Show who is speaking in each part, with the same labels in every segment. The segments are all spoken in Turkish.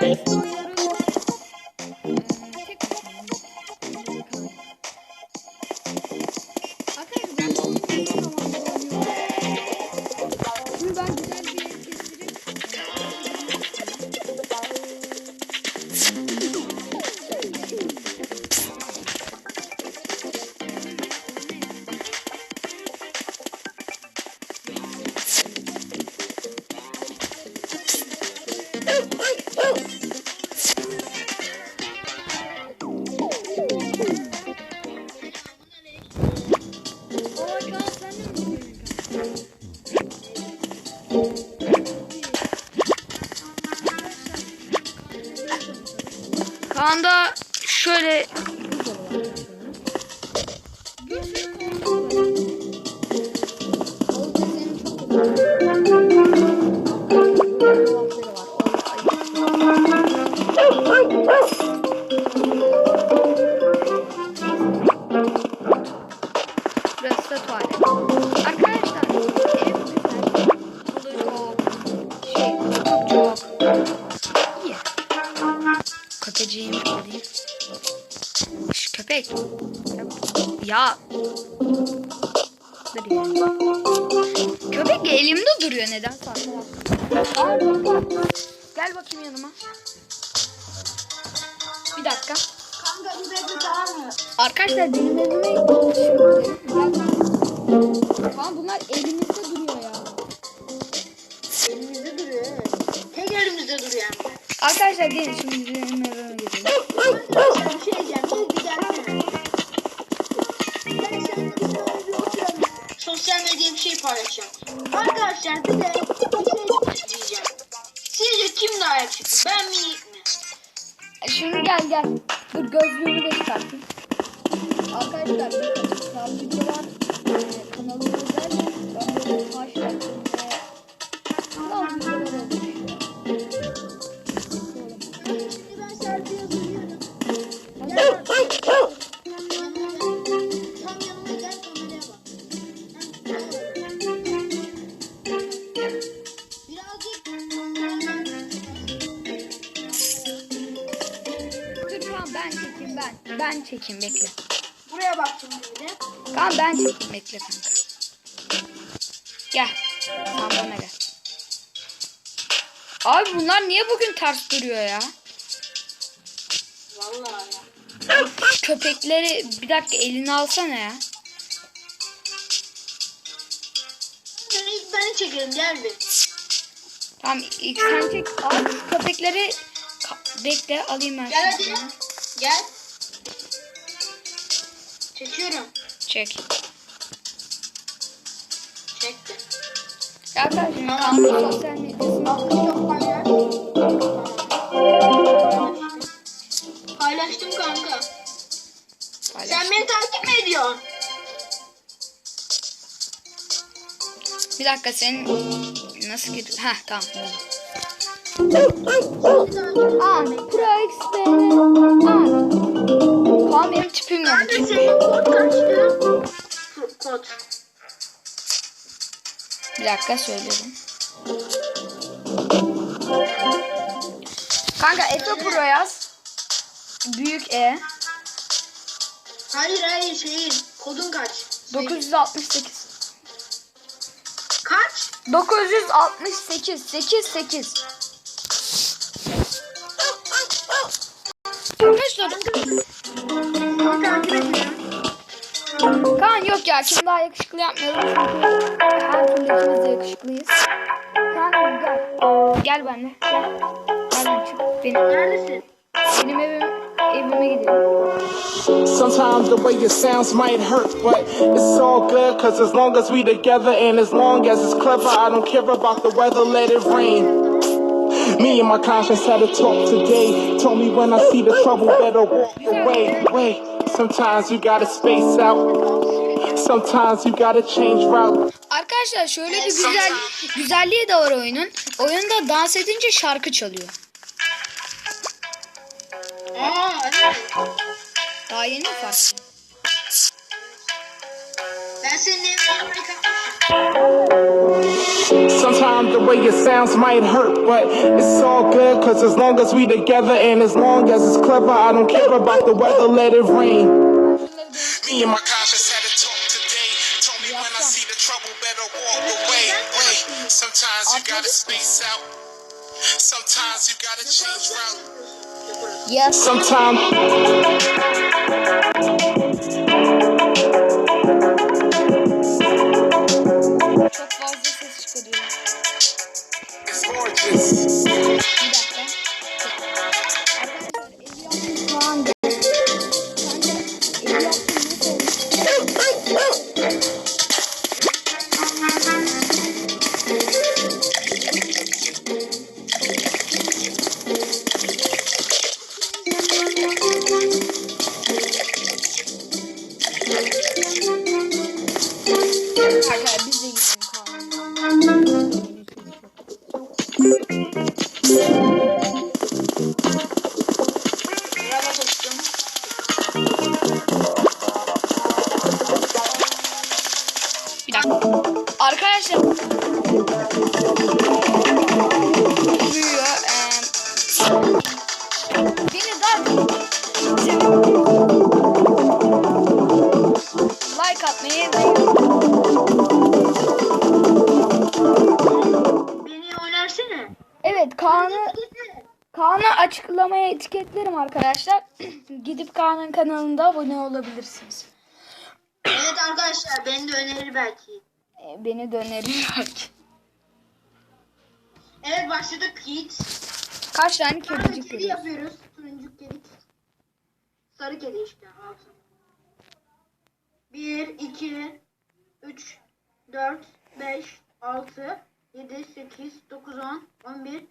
Speaker 1: Şimdi
Speaker 2: neden sakla. Gel bakayım yanıma. Bir dakika.
Speaker 1: Kanka bir de daha mı?
Speaker 2: Arkadaşlar benim evime.
Speaker 1: Kaan bunlar elimizde duruyor ya.
Speaker 3: Elimizde duruyor evet. Tek elimizde duruyor yani.
Speaker 2: Arkadaşlar gelin şimdi çekeyim bekle.
Speaker 3: buraya bak şimdi.
Speaker 2: Tamam ben çekeyim bekle kanka. Gel. Tamam bana gel. Abi bunlar niye bugün ters duruyor ya?
Speaker 3: Vallahi ya.
Speaker 2: Köpekleri bir dakika elini alsana ya.
Speaker 3: İlk beni çekelim gel bir.
Speaker 2: Tamam ilk sen çek. Abi köpekleri bekle alayım ben.
Speaker 3: Gel hadi. Gel. Çekiyorum.
Speaker 2: Çek.
Speaker 3: Çektim.
Speaker 2: Ya medyasını
Speaker 3: Alkış yok paylaş. Paylaştım kanka.
Speaker 2: paylaş.
Speaker 3: Sen beni takip mi ediyorsun?
Speaker 2: Bir dakika senin nasıl gir? Heh tamam. An Pro XP An Kaan tipim yok.
Speaker 3: Kanka senin kod kaçtı? F- Kod.
Speaker 2: Bir dakika söylüyorum. Kanka Eto Pro yaz. Büyük E.
Speaker 3: Hayır hayır şeyin. Kodun kaç?
Speaker 2: 968.
Speaker 3: Kaç?
Speaker 2: 968 8 8. Arkadaşlar. Kaan yok ya kim daha yakışıklı yapmayalım çünkü her türlü ikimiz de yakışıklıyız. Kaan gel. Gel benimle. Gel. Gel çık. Benim,
Speaker 3: Neredesin?
Speaker 2: benim evim, evime gidelim.
Speaker 4: Sometimes the way it sounds might hurt, but it's all good, cause as long as we together and as long as it's clever, I don't care about the weather, let it rain. Me and my conscience had a talk today. Told me when I see the trouble, better walk away. Wait, sometimes you gotta space out. Sometimes you gotta change route.
Speaker 2: Arkadaşlar şöyle bir güzel güzelliği de var oyunun. Oyunda dans edince şarkı çalıyor.
Speaker 3: Aa evet.
Speaker 2: Daha yeni mi fark?
Speaker 3: Ben senin evine.
Speaker 4: Sometimes the way it sounds might hurt, but it's all good, cause as long as we together and as long as it's clever, I don't care about the weather, let it rain. Me and my conscience had a talk today. Told me when I see the trouble, better walk away. Wait, sometimes you gotta space out. Sometimes you gotta change route.
Speaker 2: Yes.
Speaker 4: Sometimes.
Speaker 2: Açıklamaya etiketlerim arkadaşlar. Gidip Kaan'ın kanalında abone olabilirsiniz.
Speaker 3: Evet arkadaşlar beni de önerir belki.
Speaker 2: Ee, Beni de önerir belki.
Speaker 3: Evet başladık Yiğit.
Speaker 2: Kaç tane kedicik
Speaker 3: kedi
Speaker 2: görüyoruz?
Speaker 3: yapıyoruz. Turuncu kedi. Sarı kedi işte. Altı. 1, 2, 3, 4, 5, 6, 7, 8, 9, 10, 11, 12,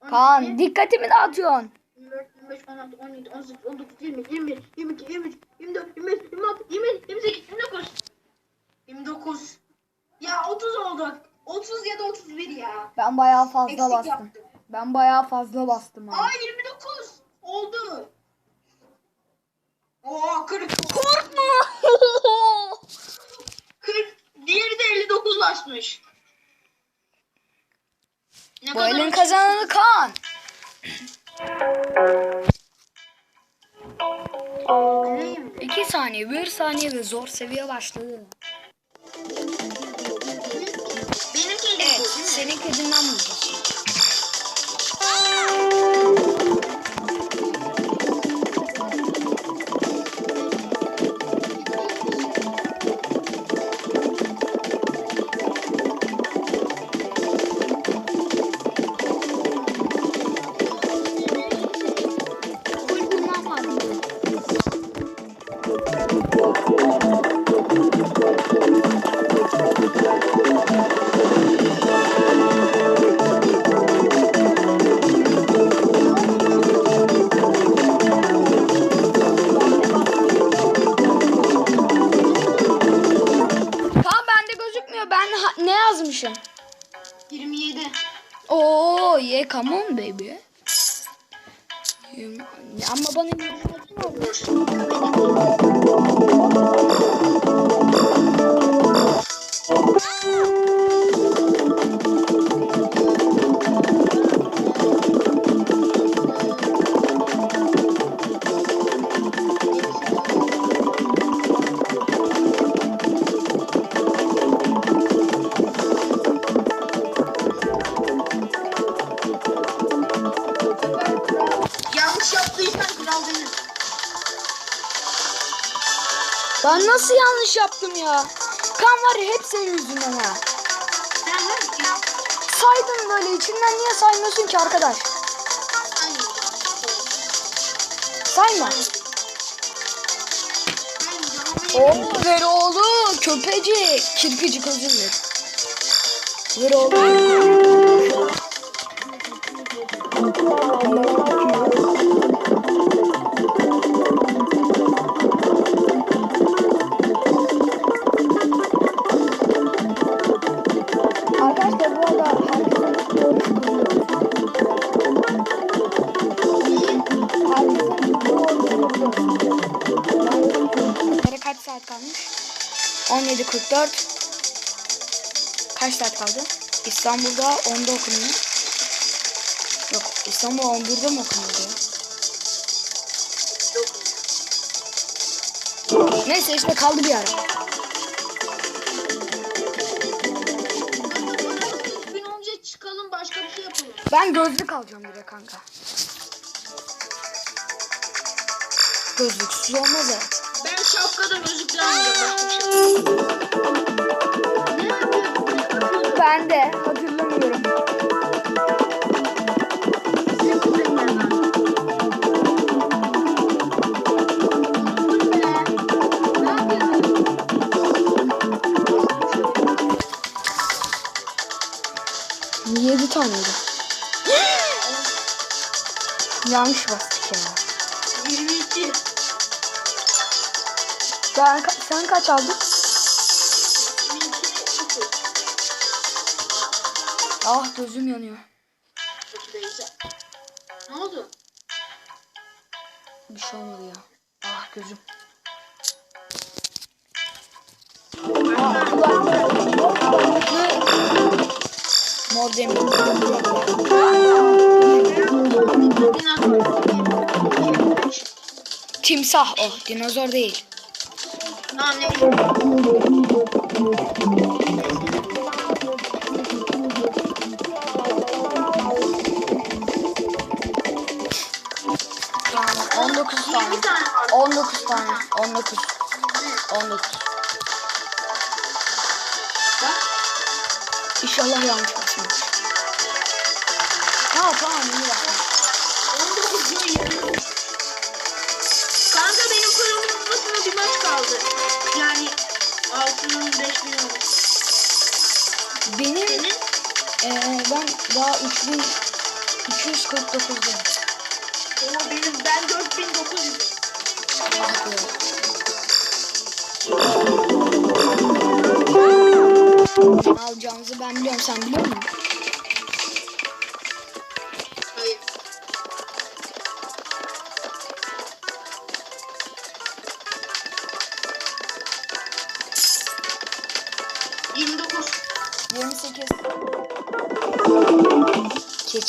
Speaker 2: Kaan dikkatimi dağıtıyorsun.
Speaker 3: 24, 25, 16, 17, 18, 19, 20, 21, 22, 23, 24, 25, 26, 27, 28, 29. 29. Ya 30 oldu. 30 ya da 31 ya.
Speaker 2: Ben bayağı fazla
Speaker 3: Eksik
Speaker 2: bastım.
Speaker 3: yaptım.
Speaker 2: Ben bayağı fazla bastım abi.
Speaker 3: Aa 29 oldu. Oo 40. Korkma. 40. Diğeri de 59 basmış. Ne
Speaker 2: Bu elin kazananı Kaan.
Speaker 3: Neyim?
Speaker 2: 2 saniye, 1 saniye ve zor seviye başladı.
Speaker 3: Benim
Speaker 2: Evet, senin kedinden bulacağız. Ama bana yirmi altı Ben nasıl yanlış yaptım ya? Kan var ya hep senin yüzünden ha. Saydın böyle içinden niye saymıyorsun ki arkadaş? Sayma. Oo ver oğlu köpeci. Kirpicik özür dilerim. Ver 44 kaç saat kaldı? İstanbul'da 10'da okunuyor. Yok İstanbul 11'de mi okunuyor? Diyor. Neyse işte kaldı bir ara.
Speaker 3: Gün önce çıkalım başka bir şey yapalım.
Speaker 2: Ben gözlük alacağım bir de kanka. Gözlüksüz olmaz evet.
Speaker 3: Ben şapkadan yapıyorsun?
Speaker 2: Ben de hatırlamıyorum. 7 taneydi. Yanlış bastık ya. Ben, sen kaç aldın?
Speaker 3: 22 sıfır.
Speaker 2: Ah gözüm yanıyor.
Speaker 3: Ne oldu?
Speaker 2: Bir şey olmadı ya. Ah gözüm. Mor demir. Timsah o. Dinozor değil.
Speaker 3: Tamam
Speaker 2: daha 3000 249'dayım.
Speaker 3: o benim ben 4900.
Speaker 2: Ah be. Ne alacağımızı ben biliyorum sen biliyor musun?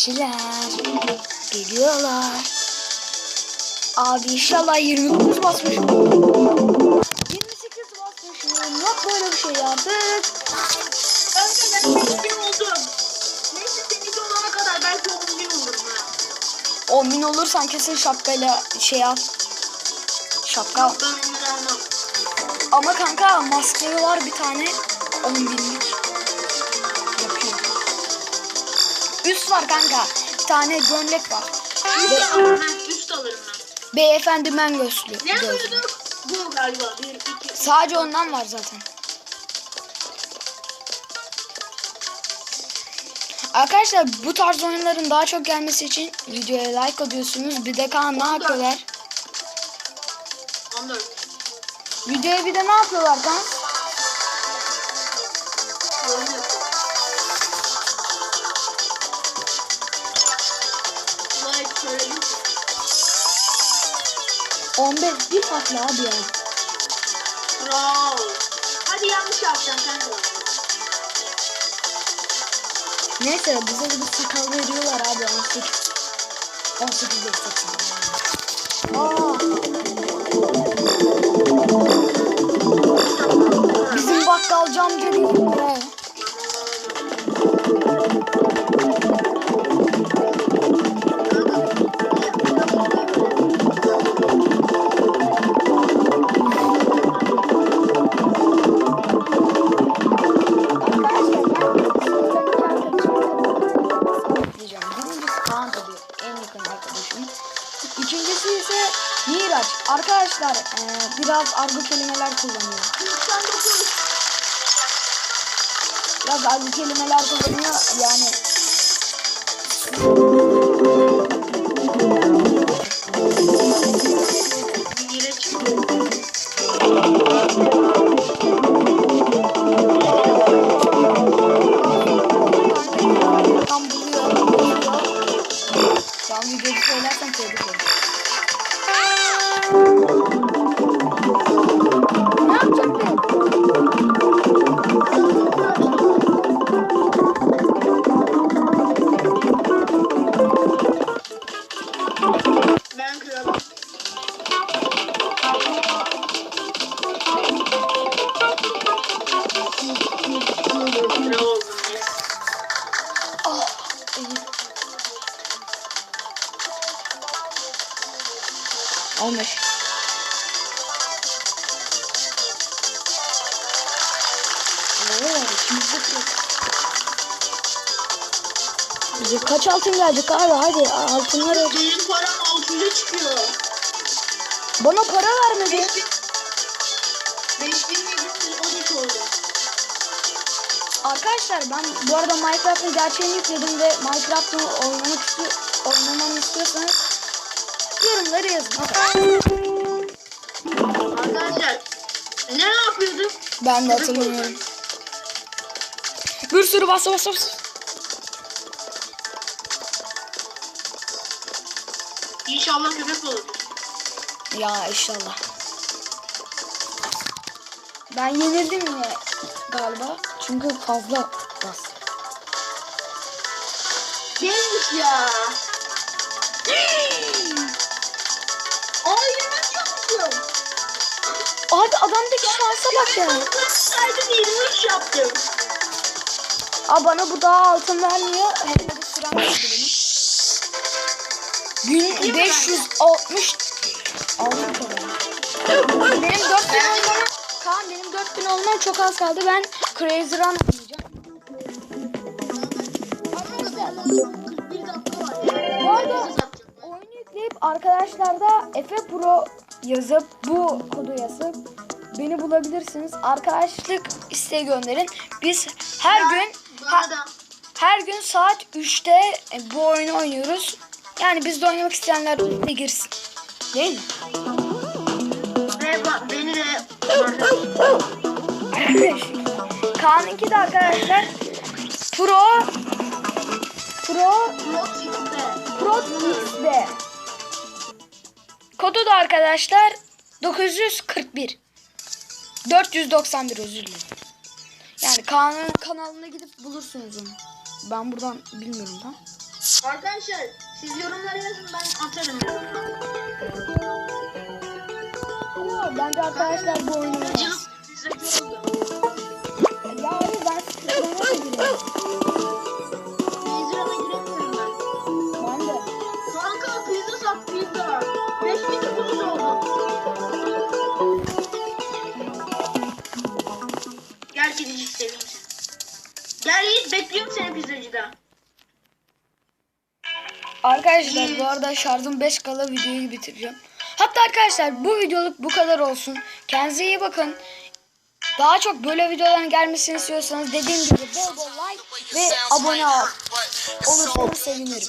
Speaker 2: Keçiler geliyorlar. Abi inşallah 29 basmışım. 28 basmışım. Yok böyle bir şey artık.
Speaker 3: Kanka ben 5000 oldum. Neyse seninki olana kadar belki 10 bin olurum ha.
Speaker 2: 10 bin olursan kesin şapkayla şey al. Şapka.
Speaker 3: Ben almam.
Speaker 2: Ama kanka maskeli var bir tane 10 binlik. Üst var kanka. Bir tane gömlek var.
Speaker 3: Üst alırım ben. Üst alırım ben.
Speaker 2: beyefendi men gözlü.
Speaker 3: Ne yapıyorduk? Bu galiba. 1, 2,
Speaker 2: Sadece ondan var zaten. Arkadaşlar bu tarz oyunların daha çok gelmesi için videoya like atıyorsunuz. Bir de Kaan ne yapıyorlar?
Speaker 3: 14.
Speaker 2: Videoya bir de ne yapıyorlar Kaan? 15 bir farklı abi ya.
Speaker 3: Bravo. Hadi yanlış yapacaksın kanka.
Speaker 2: Neyse bize de bir sakal veriyorlar abi 18. 18 değil 80. Aa. Bizim bakkalcı amca değil mi? En yakın arkadaşım. İkincisi ise Miraç. Arkadaşlar eee, biraz argo kelimeler kullanıyor.
Speaker 3: 99.
Speaker 2: Biraz argo kelimeler kullanıyor. Yani Oo. Bize kaç altın gelecek abi hadi altınları.
Speaker 3: Benim param 600'e çıkıyor.
Speaker 2: Bana para vermedi.
Speaker 3: 5000 5713 oldu.
Speaker 2: Arkadaşlar ben bu arada Minecraft'ın gerçeğini yükledim ve Minecraft'ı oynamak istiyor, oynamamı istiyorsanız yorumları yazın.
Speaker 3: Arkadaşlar ne yapıyorduk?
Speaker 2: Ben de hatırlamıyorum. Bir sürü bas bas bas.
Speaker 3: İnşallah köpek olur.
Speaker 2: Ya inşallah. Ben yenildim yine galiba. Çünkü fazla bas.
Speaker 3: Neymiş ya? Ay yemek yaptım.
Speaker 2: Abi adamdaki şansa bak ya.
Speaker 3: Saydım 23 yaptım.
Speaker 2: Aa bana bu daha altın vermiyor. Hem de bir sürem benim. 1560 altın para. Benim 4000 olmama Kaan benim 4000 olmam çok az kaldı. Ben Crazy Run
Speaker 3: ya.
Speaker 2: Bu arada oyunu yükleyip arkadaşlarda Efe Pro yazıp bu kodu yazıp beni bulabilirsiniz. Arkadaşlık isteği gönderin. Biz her gün Her gün saat 3'te e, bu oyunu oynuyoruz. Yani bizde oynamak isteyenler de girsin. Değil mi?
Speaker 3: ve ba- beni de
Speaker 2: Kaan'ınki de arkadaşlar Pro Pro. Pro XD. Kodu da arkadaşlar 941. 491 özür dilerim. Yani Kaan'ın kanalına gidip bulursunuz onu. Ben buradan bilmiyorum da.
Speaker 3: Arkadaşlar siz yorumlara yazın ben atarım.
Speaker 2: Bence arkadaşlar bu oyunu. Ya abi ben sıkıntına bu arada şarjım 5 kala videoyu bitireceğim. Hatta arkadaşlar bu videoluk bu kadar olsun. Kendinize iyi bakın. Daha çok böyle videoların gelmesini istiyorsanız dediğim gibi bol bol like ve abone ol. olursanız sevinirim.